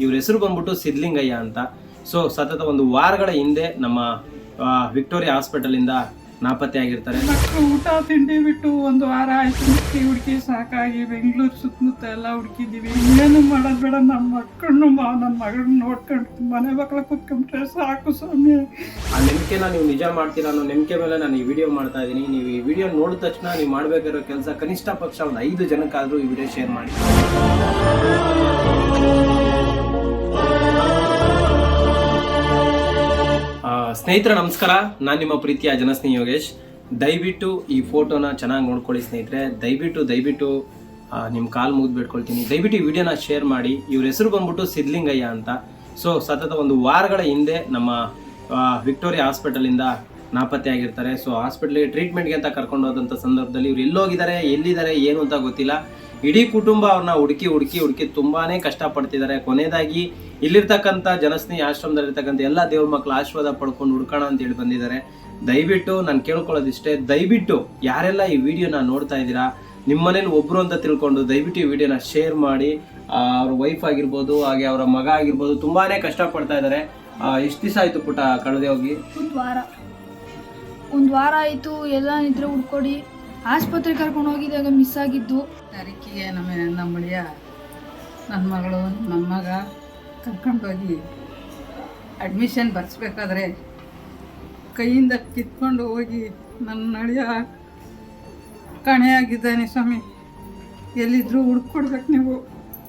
ಇವ್ರ ಹೆಸರು ಬಂದ್ಬಿಟ್ಟು ಸಿದ್ಲಿಂಗಯ್ಯ ಅಂತ. ಸೊ ಸತತ ಒಂದು ವಾರಗಳ ಹಿಂದೆ ನಮ್ಮ ವಿಕ್ಟೋರಿಯಾ ಹಾಸ್ಪಿಟಲ್ ಇಂದ ನಾಪತ್ತೆ ಆಗಿರ್ತಾರೆ. ಮಕ್ಕಳು ಊಟ ತಿಂಡಿ ಬಿಟ್ಟು ಒಂದು ವಾರ ಆಯ್ತು. ಹುಡುಕಿ ಹುಡುಕಿ ಸಾಕಾಗಿ ಬೆಂಗಳೂರು ಸುತ್ತಮುತ್ತ ಎಲ್ಲ ಹುಡುಕಿದೀವಿ. ಏನು ಮಾಡೋದು ಬೇಡ. ನಮ್ಮ ಮಕ್ಕಳನ್ನು ನನ್ನ ಮಗಳನ್ನ ನೋಡ್ಕೊಂಡು ಮನೆ ಮಕ್ಕಳ ಕುತ್ಕೊಂಡ್ರೆ ಸಾಕು ಸ್ವಾಮಿ. ಆ ನಂಬಿಕೆನ ನೀವು ನಿಜ ಮಾಡ್ತೀರಾ ಅನ್ನೋ ನಂಬಿಕೆ ಮೇಲೆ ನಾನು ಈ ವಿಡಿಯೋ ಮಾಡ್ತಾ ಇದ್ದೀನಿ. ನೀವು ಈ ವಿಡಿಯೋ ನೋಡಿದ ತಕ್ಷಣ ನೀವು ಮಾಡಬೇಕಿರೋ ಕೆಲಸ ಕನಿಷ್ಠ ಪಕ್ಷ ಒಂದು ಐದು ಜನಕ್ಕಾದರೂ ಈ ವಿಡಿಯೋ ಶೇರ್ ಮಾಡಿ. ಸ್ನೇಹಿತರೆ, ನಮಸ್ಕಾರ. ನಾನು ನಿಮ್ಮ ಪ್ರೀತಿಯ ಜನಸ್ನೇಹಿ ಯೋಗೇಶ್. ದಯವಿಟ್ಟು ಈ ಫೋಟೋನ ಚೆನ್ನಾಗಿ ನೋಡ್ಕೊಳ್ಳಿ ಸ್ನೇಹಿತರೆ. ದಯವಿಟ್ಟು ದಯವಿಟ್ಟು ನಿಮ್ಮ ಕಾಲು ಮುಗಿದು ಬಿಟ್ಕೊಳ್ತೀನಿ. ದಯವಿಟ್ಟು ಈ ವಿಡಿಯೋನ ಶೇರ್ ಮಾಡಿ. ಇವ್ರ ಹೆಸರು ಬಂದ್ಬಿಟ್ಟು ಸಿದ್ಲಿಂಗಯ್ಯ ಅಂತ. ಸೊ, ಸತತ ಒಂದು ವಾರಗಳ ಹಿಂದೆ ನಮ್ಮ ವಿಕ್ಟೋರಿಯಾ ಹಾಸ್ಪಿಟಲಿಂದ ನಾಪತ್ತೆ ಆಗಿರ್ತಾರೆ. ಸೊ, ಹಾಸ್ಪಿಟ್ಲಿಗೆ ಟ್ರೀಟ್ಮೆಂಟ್ಗೆ ಅಂತ ಕರ್ಕೊಂಡು ಹೋದಂಥ ಸಂದರ್ಭದಲ್ಲಿ ಇವ್ರು ಎಲ್ಲೋಗಿದ್ದಾರೆ, ಎಲ್ಲಿದ್ದಾರೆ, ಏನು ಅಂತ ಗೊತ್ತಿಲ್ಲ. ಇಡೀ ಕುಟುಂಬ ಅವ್ರನ್ನ ಹುಡುಕಿ ಹುಡುಕಿ ಹುಡುಕಿ ತುಂಬಾನೇ ಕಷ್ಟಪಡ್ತಿದ್ದಾರೆ. ಕೊನೆಯದಾಗಿ ಇಲ್ಲಿರ್ತಕ್ಕಂಥ ಜನಸ್ನೇಹಿ ಆಶ್ರಮದಲ್ಲಿರ್ತಕ್ಕಂಥ ಎಲ್ಲ ದೇವ್ರ ಮಕ್ಕಳು ಆಶೀರ್ವಾದ ಪಡ್ಕೊಂಡು ಹುಡ್ಕೋಣ ಅಂತ ಹೇಳಿ ಬಂದಿದ್ದಾರೆ. ದಯವಿಟ್ಟು ನಾನು ಕೇಳ್ಕೊಳ್ಳೋದಿಷ್ಟೇ ದಯವಿಟ್ಟು ಯಾರೆಲ್ಲ ಈ ವಿಡಿಯೋನ ನೋಡ್ತಾ ಇದ್ದೀರಾ ನಿಮ್ಮ ಮನೇಲಿ ಒಬ್ರು ಅಂತ ತಿಳ್ಕೊಂಡು ದಯವಿಟ್ಟು ಈ ವಿಡಿಯೋನ ಶೇರ್ ಮಾಡಿ. ಅವ್ರ ವೈಫ್ ಆಗಿರ್ಬೋದು ಹಾಗೆ ಅವರ ಮಗ ಆಗಿರ್ಬೋದು ತುಂಬಾನೇ ಕಷ್ಟಪಡ್ತಾ ಇದ್ದಾರೆ. ಎಷ್ಟು ದಿವಸ ಆಯ್ತು ಪುಟ ಕಳೆದೇ ಹೋಗಿ ಒಂದು ವಾರ. ಒಂದು ವಾರ ಆಯಿತು ಎಲ್ಲ ನಿದ್ರೆ ಹುಡ್ಕೊಡಿ ಆಸ್ಪತ್ರೆಗೆ ಕರ್ಕೊಂಡು ಹೋಗಿದ್ದಾಗ ಮಿಸ್ ಆಗಿದ್ದು. ತಾರೀಕಿಗೆ ನಮ್ಮ ನಮ್ಮ ನನ್ನ ಮಗಳು ನಮ್ಮ ಮಗ. ಕರ್ಕೊಂಡೋಗಿ ಅಡ್ಮಿಷನ್ ಬರ್ಸ್ಬೇಕಾದ್ರೆ ಕೈಯಿಂದ ಕಿತ್ಕೊಂಡು ಹೋಗಿ ನನ್ನ ಅಳಿಯ ಕಾಣೆಯಾಗಿದ್ದಾನೆ ಸ್ವಾಮಿ. ಎಲ್ಲಿದ್ದರೂ ಹುಡ್ಕೊಡ್ಬೇಕು ನೀವು.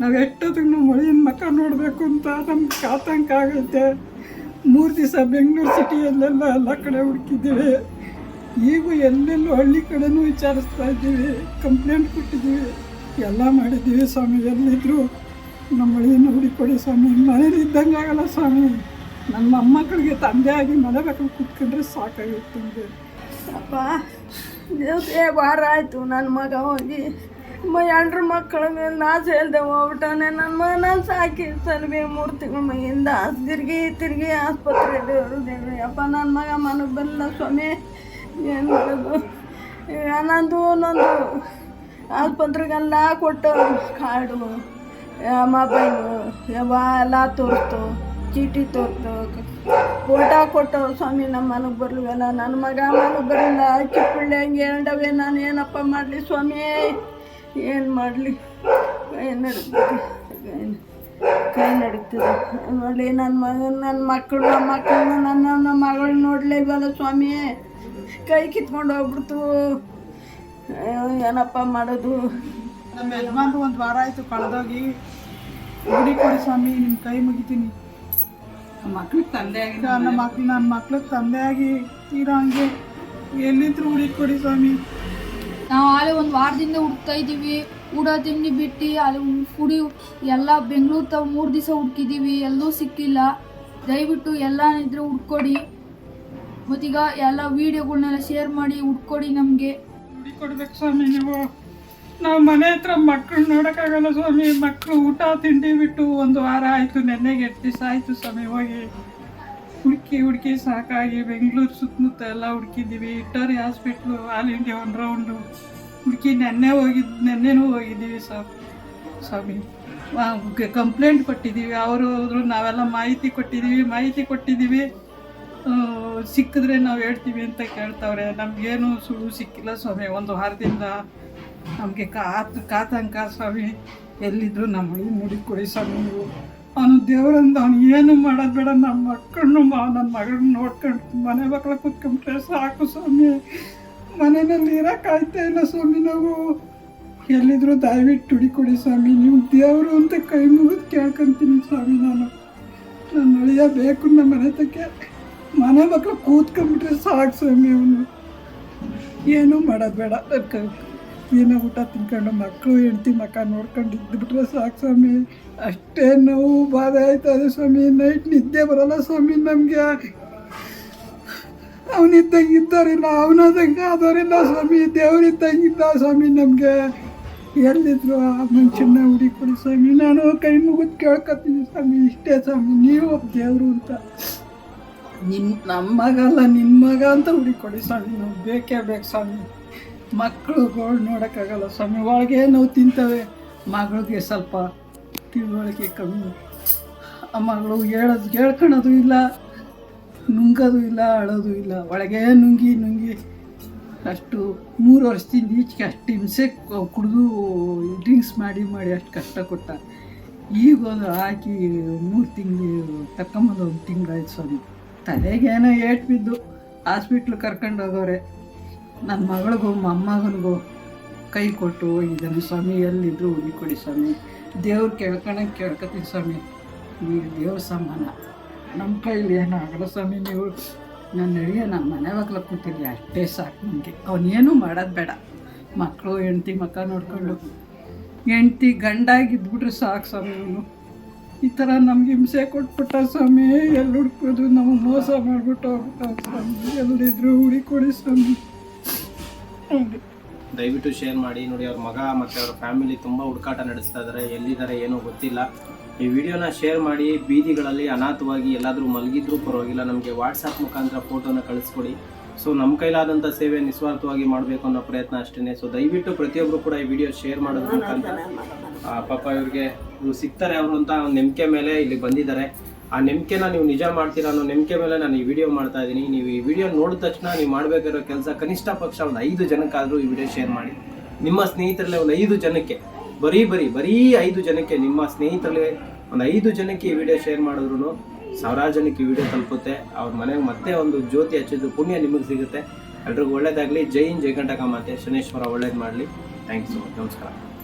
ನಾವು ಎಷ್ಟೊತ್ತಿಗೆ ಮಳೆಯ ಮಕ್ಕ ನೋಡಬೇಕು ಅಂತ ನಮ್ಗೆ ಆತಂಕ ಆಗುತ್ತೆ. ಮೂರು ದಿವಸ ಬೆಂಗಳೂರು ಸಿಟಿಯಲ್ಲೆಲ್ಲ ಎಲ್ಲ ಕಡೆ ಹುಡುಕಿದ್ದೀವಿ. ಈಗೂ ಎಲ್ಲೆಲ್ಲೂ ಹಳ್ಳಿ ಕಡೆನೂ ವಿಚಾರಿಸ್ತಾ ಇದ್ದೀವಿ. ಕಂಪ್ಲೇಂಟ್ ಕೊಟ್ಟಿದ್ದೀವಿ. ಎಲ್ಲ ಮಾಡಿದ್ದೀವಿ ಸ್ವಾಮಿ. ಎಲ್ಲಿದ್ರು ನಮ್ಮ ಮಳೆಯನ್ನು ಹುಡುಕೊಡಿ ಸ್ವಾಮಿ. ಮನೇಲಿ ಇದ್ದಂಗೆ ಆಗಲ್ಲ ಸ್ವಾಮಿ. ನನ್ನ ಮೊಮ್ಮಕ್ಕಳಿಗೆ ತಂದೆ ಆಗಿ ಮನೆ ಬೇಕು ಕೂತ್ಕೊಂಡ್ರೆ ಸಾಕಾಗಿತ್ತು ಅಪ್ಪ ವಾರ ಆಯಿತು. ನನ್ನ ಮಗ ಹೋಗಿ ಮ ಮಕ್ಕಳ ಮೇಲೆ ನಾಶ ಹೇಳ್ದೆ ಹೋಗ್ಬಿಟ್ಟಾನೆ ನನ್ನ ಮಗನ ಸಾಕಿ ಸಲ್ವಿ ಮೂರು ತಿಂಗಳ ಮಗಿಂದ ತಿರುಗಿ ತಿರುಗಿ ಆಸ್ಪತ್ರೆ ದೇವ್ರಿ ಅಪ್ಪ ನನ್ನ ಮಗ ಮನಗೆ ಬರಲ್ಲ ಸ್ವಾಮಿ. ಏನು ಮಾಡೋದು? ನಂದು ಒಂದೊಂದು ಆಸ್ಪತ್ರೆಗೆಲ್ಲ ಕೊಟ್ಟು ಕಾರ್ಡು ಮೊಬೈಲು ಎಲ್ಲ ತೋರಿಸ್ತು ಚೀಟಿ ತೋರ್ತು. ಫೋಟೋ ಕೊಟ್ಟು, ಸ್ವಾಮಿ, ನಮ್ಮ ಮನೆಗೆ ಬರ್ಲಿವಲ್ಲ ನನ್ನ ಮಗ ಮನೆಗೆ ಬರಲಿಲ್ಲ ಚಿಕ್ಕಳ್ಳಿ ಹಂಗೆ ಎರಡವೇ ನಾನು ಏನಪ್ಪ ಮಾಡಲಿ ಸ್ವಾಮಿ? ಏನು ಮಾಡಲಿ? ಕೈ ನಡೀತದೆ ಕೈ ಕೈ ನೋಡಲಿ ನೋಡಿ ನನ್ನ ಮಗ ನನ್ನ ಮಕ್ಕಳು ನಮ್ಮ ಮಕ್ಕಳನ್ನ, ನನ್ನ ನಮ್ಮ ಮಗಳು ನೋಡಲಿಲ್ವಲ್ಲ ಸ್ವಾಮಿ? ಕೈ ಕಿತ್ಕೊಂಡು ಹೋಗ್ಬಿಡ್ತು. ಏನಪ್ಪ ಮಾಡೋದು? ನಮ್ಮ ಯಜಮಾನ್ರು ಒಂದು ವಾರ ಆಯಿತು ಕಳೆದೋಗಿ ಹುಡಿ ಕೊಡಿ ಸ್ವಾಮಿ ನಿಮ್ಮ ಕೈ ಮುಗಿತೀನಿ. ನಮ್ಮ ಮಕ್ಳಿಗೆ ತಂದೆ ಆಗಿ ನಮ್ಮ ಮಕ್ಳು ನನ್ನ ಮಕ್ಳಿಗೆ ತಂದೆ ಆಗಿ ತೀರಾ ಹಂಗೆ ಎಲ್ಲಿದ್ರು ಹುಡಿ ಕೊಡಿ ಸ್ವಾಮಿ. ನಾವು ಆಲೆ ಒಂದು ವಾರದಿಂದ ಹುಡ್ಕ್ತಾ ಇದ್ದೀವಿ. ಊಟ ತಿಂಡಿ ಬಿಟ್ಟು ಅಲ್ಲಿ ಕುಡಿ ಎಲ್ಲ ಬೆಂಗಳೂರು ತಾವು ಮೂರು ದಿವಸ ಹುಡ್ಕಿದ್ದೀವಿ ಎಲ್ಲೂ ಸಿಕ್ಕಿಲ್ಲ. ದಯವಿಟ್ಟು ಎಲ್ಲ ಇದ್ರೆ ಹುಡ್ಕೊಡಿ. ಮತ್ತೀಗ ಎಲ್ಲ ವೀಡಿಯೋಗಳ್ನೆಲ್ಲ ಶೇರ್ ಮಾಡಿ ಹುಡ್ಕೊಡಿ ನಮಗೆ. ಹುಡಿ ಕೊಡ್ಬೇಕು ಸ್ವಾಮಿ ನೀವು. ನಾವು ಮನೆ ಹತ್ರ ಮಕ್ಕಳು ನೋಡೋಕ್ಕಾಗಲ್ಲ ಸ್ವಾಮಿ. ಮಕ್ಕಳು ಊಟ, ತಿಂಡಿ ಬಿಟ್ಟು ಒಂದು ವಾರ ಆಯಿತು, ನೆನ್ನೆಗೆ ಎಷ್ಟು ದಿವಸ ಆಯಿತು ಸ್ವಾಮಿ. ಹೋಗಿ ಹುಡುಕಿ ಹುಡುಕಿ ಸಾಕಾಗಿ ಬೆಂಗಳೂರು ಸುತ್ತಮುತ್ತ ಎಲ್ಲ ಹುಡುಕಿದ್ದೀವಿ. ಇಟ್ಟೋರಿ hospital all India one round ಹುಡುಕಿ ನೆನ್ನೆ ಹೋಗಿದ್ದು ನೆನ್ನೆನೂ ಹೋಗಿದ್ದೀವಿ ಸ್ವಾ- ಸ್ವಾಮಿ ಕಂಪ್ಲೇಂಟ್ ಕೊಟ್ಟಿದ್ದೀವಿ. ಅವರು ಹೋದ್ರು, ನಾವೆಲ್ಲ ಮಾಹಿತಿ ಕೊಟ್ಟಿದ್ದೀವಿ ಮಾಹಿತಿ ಕೊಟ್ಟಿದ್ದೀವಿ. ಸಿಕ್ಕಿದ್ರೆ ನಾವು ಹೇಳ್ತೀವಿ ಅಂತ ಕೇಳ್ತಾವ್ರೆ. ನಮಗೇನು ಸುಳ್ಳು ಸಿಕ್ಕಿಲ್ಲ ಸ್ವಾಮಿ. ಒಂದು ವಾರದಿಂದ ನಮಗೆ ಕಾತು ಕಾತಂಕ ಸ್ವಾಮಿ, ಎಲ್ಲಿದ್ರು ನಮ್ಮ ಹಳ್ಳಿ ಮುಡಿಕೊಡಿ ಸ್ವಾಮಿ ನೀವು. ಅವನು ದೇವರಂದ ಅವನು ಏನು ಮಾಡೋದು ಬೇಡ, ನಮ್ಮ ಮಕ್ಕಳನ್ನು ಮಾ ನನ್ನ ಮಗಳನ್ನ ನೋಡ್ಕೊಂಡು ಮನೆ ಮಕ್ಕಳ ಕೂತ್ಕೊಂಡ್ರೆ ಸಾಕು ಸ್ವಾಮಿ. ಮನೆಯಲ್ಲಿ ಇರೋಕ್ಕಾಯ್ತಾ ಇಲ್ಲ ಸ್ವಾಮಿ ನಾವು. ಎಲ್ಲಿದ್ರು ದಯವಿಟ್ಟು ಹುಡಿಕೊಡಿ ಸ್ವಾಮಿ. ನೀವು ದೇವರು ಅಂತ ಕೈ ಮುಗಿದು ಕೇಳ್ಕೊಂತೀನಿ ಸ್ವಾಮಿ ನಾನು. ನಾನು ಅಳಿಯ ಬೇಕು ನಮ್ಮ ಮನೆ ತಕ್ಕೆ ಮನೆ ಮಕ್ಕಳು ಕೂತ್ಕೊಂಡ್ಬಿಟ್ರೆ ಸಾಕು ಸ್ವಾಮಿ ಅವನು. ಏನೂ ಮಾಡೋದು ಬೇಡ ಅದ್ಕೆ ಊಟ ತಿನ್ಕೊಂಡು ಮಕ್ಕಳು ಹೆಂಡ್ತಿ ಮಕ್ಕ ನೋಡ್ಕೊಂಡು ಇದ್ದುಬಿಟ್ರೆ ಸಾಕು ಸ್ವಾಮಿ. ಅಷ್ಟೇ ನೋವು, ಬಾಧೆ ಆಯ್ತದೆ ಸ್ವಾಮಿ ನೈಟ್ ನಿದ್ದೆ ಬರಲ್ಲ ಸ್ವಾಮಿ ನಮಗೆ. ಅವನಿದ್ದಂಗೆ ಇದ್ದವರಿಲ್ಲ ಅವನದಂಗೆ ಆದವರಿಲ್ಲ ಸ್ವಾಮಿ. ದೇವರಿದ್ದಂಗಿದ್ದ ಸ್ವಾಮಿ ನಮಗೆ. ಎಲ್ಲಿದ್ರು ಆ ಮನುಷ್ಯನ ಹುಡುಕೊಡಿ ಸ್ವಾಮಿ. ನಾನು ಕೈ ಮುಗಿದು ಕೇಳ್ಕೊತೀನಿ ಸ್ವಾಮಿ. ಇಷ್ಟೇ ಸ್ವಾಮಿ. ನೀವು ದೇವರು ಅಂತ. ನಿಮ್ಮ ನಮ್ಮ ಮಗ ಅಲ್ಲ ನಿಮ್ಮ ಮಗ ಅಂತ ಹುಡುಕೊಡಿ ಸ್ವಾಮಿ. ನಾವು ಬೇಕೇ ಬೇಕು ಸ್ವಾಮಿ. ಮಕ್ಕಳುಗಳು ನೋಡೋಕ್ಕಾಗಲ್ಲ. ಸ್ವಾಮಿ, ಒಳಗೆ ನಾವು ತಿಂತವೆ. ಮಗಳಿಗೆ ಸ್ವಲ್ಪ ತಿಳುವಳಿಕೆ ಕಮ್ಮಿ. ಆ ಮಗಳು ಹೇಳೋದು, ಹೇಳ್ಕೊಳೋದು ಇಲ್ಲ, ನುಂಗೋದು ಇಲ್ಲ, ಅಳೋದು ಇಲ್ಲ. ಒಳಗೆ ನುಂಗಿ ನುಂಗಿ ಅಷ್ಟು ಮೂರು ವರ್ಷದಿಂದ ಈಚೆಗೆ ಅಷ್ಟು ಹಿಂಸೆ ಕುಡಿದು ಡ್ರಿಂಕ್ಸ್ ಮಾಡಿ ಮಾಡಿ ಅಷ್ಟು ಕಷ್ಟ ಕೊಟ್ಟ. ಈಗ ಹೋದ್ರೆ ಹಾಕಿ ಮೂರು ತಿಂಗಳು ತಕ್ಕಂಬಂದು ಒಂದು ತಿಂಗಳಾಯ್ತು ಸ್ವಾಮಿ. ತಲೆಗೇನೋ ಏಟ್ ಬಿದ್ದು ಹಾಸ್ಪಿಟ್ಲ್ ಕರ್ಕೊಂಡು ಹೋಗೋರೆ. ನನ್ನ ಮಗಳಿಗೂ ಮೊಮ್ಮಗನಿಗೂ ಕೈ ಕೊಟ್ಟು ಹೋಗಿದ್ದಾನೆ ಸ್ವಾಮಿ, ಎಲ್ಲಿದ್ರು ಕೊಡಿ ಸ್ವಾಮಿ. ದೇವ್ರು ಕೇಳ್ಕೊಳಕ್ಕೆ ಕೇಳ್ಕೊತೀನಿ ಸ್ವಾಮಿ. ನೀವು ದೇವ್ರ ಸಮಾನ. ನಮ್ಮ ಕೈಲಿ ಏನು ಆಗಲ್ಲ ಸ್ವಾಮಿ ನೀವು. ನನ್ನ ನಡೆಯ ನಾನು ಮನೆ ಬಾಗ್ಲ ಕೂತಿದ್ದೆ ಅಷ್ಟೇ ಸಾಕು ನನಗೆ ಅವನೇನು ಮಾಡೋದು ಬೇಡ. ಮಕ್ಕಳು ಹೆಂಡ್ತಿ, ಮಕ್ಕ ನೋಡ್ಕೊಂಡು. ಹೆಂಡ್ತಿ ಗಂಡಾಗಿದ್ಬಿಟ್ರೆ ಸಾಕು ಸ್ವಾಮಿ ಅವನು. ಈ ಥರ ನಮ್ಗೆ ಹಿಂಸೆ ಕೊಟ್ಬಿಟ್ಟ ಸ್ವಾಮಿ. ಎಲ್ಲಿ ಹುಡ್ಕೋದು? ನಮಗೆ ಮೋಸ ಮಾಡಿಬಿಟ್ಟು ಹೋಗ್ಬಿಟ್ಟ ಸ್ವಾಮಿ. ಎಲ್ಲಿದ್ರು ಹುಡುಕೊಡಿ ಸ್ವಾಮಿ. ಹಂಗೆ ದಯವಿಟ್ಟು ಶೇರ್ ಮಾಡಿ. ನೋಡಿ, ಅವ್ರ ಮಗ ಮತ್ತು ಅವ್ರ ಫ್ಯಾಮಿಲಿ ತುಂಬ ಹುಡುಕಾಟ ನಡೆಸ್ತಾ ಇದ್ದಾರೆ ಎಲ್ಲಿದ್ದಾರೆ, ಏನೋ ಗೊತ್ತಿಲ್ಲ. ಈ ವಿಡಿಯೋನ ಶೇರ್ ಮಾಡಿ. ಬೀದಿಗಳಲ್ಲಿ ಅನಾಥವಾಗಿ ಎಲ್ಲಾದರೂ ಮಲಗಿದ್ರೂ ಪರವಾಗಿಲ್ಲ. ನಮಗೆ ವಾಟ್ಸಪ್ ಮುಖಾಂತರ ಫೋಟೋನ ಕಳಿಸ್ಕೊಡಿ. ಸೊ ನಮ್ಮ ಕೈಲಾದಂಥ ಸೇವೆ ನಿಸ್ವಾರ್ಥವಾಗಿ ಮಾಡಬೇಕು ಅನ್ನೋ ಪ್ರಯತ್ನ ಅಷ್ಟೇ ಸೊ ದಯವಿಟ್ಟು ಪ್ರತಿಯೊಬ್ಬರು ಕೂಡ ಈ ವಿಡಿಯೋ ಶೇರ್ ಮಾಡೋದ್ರ ಮುಖಾಂತರ ಪಾಪ ಇವ್ರಿಗೆ ಇವ್ರು ಸಿಗ್ತಾರೆ ಅವರು ಅಂತ ನಂಬಿಕೆ ಮೇಲೆ ಇಲ್ಲಿ ಬಂದಿದ್ದಾರೆ. ಆ ನಂಬಿಕೆನ ನೀವು ನಿಜ ಮಾಡ್ತೀರಾ ಅನ್ನೋ ನಂಬಿಕೆ ಮೇಲೆ ನಾನು ಈ ವಿಡಿಯೋ ಮಾಡ್ತಾ ಇದ್ದೀನಿ. ನೀವು ಈ ವಿಡಿಯೋ ನೋಡಿದ ತಕ್ಷಣ ನೀವು ಮಾಡಬೇಕಿರೋ ಕೆಲಸ ಕನಿಷ್ಠ ಪಕ್ಷ ಒಂದು ಐದು ಜನಕ್ಕಾದರೂ ಈ ವಿಡಿಯೋ ಶೇರ್ ಮಾಡಿ. ನಿಮ್ಮ ಸ್ನೇಹಿತರಲ್ಲೇ ಒಂದು ಐದು ಜನಕ್ಕೆ, ಬರೀ ಬರೀ ಬರೀ ಐದು ಜನಕ್ಕೆ, ನಿಮ್ಮ ಸ್ನೇಹಿತರಲ್ಲೇ ಒಂದು ಐದು ಜನಕ್ಕೆ ಈ ವಿಡಿಯೋ ಶೇರ್ ಮಾಡಿದ್ರು ಸಾವಿರಾರು ಜನಕ್ಕೆ ವಿಡಿಯೋ ತಲುಪುತ್ತೆ. ಅವ್ರ ಮನೆಗೆ ಮತ್ತೆ ಒಂದು ಜ್ಯೋತಿ ಹಚ್ಚಿದ್ದು ಪುಣ್ಯ ನಿಮಗೆ ಸಿಗುತ್ತೆ. ಎಲ್ರಿಗೂ ಒಳ್ಳೇದಾಗಲಿ. ಜೈ ಹಿಂದ್, ಜೈ ಕಂಟಕ ಮಾತೆ. ಶನೇಶ್ವರ ಒಳ್ಳೇದು ಮಾಡಲಿ. ಥ್ಯಾಂಕ್ ಯು ಸೊ ಮಚ್ ನಮಸ್ಕಾರ.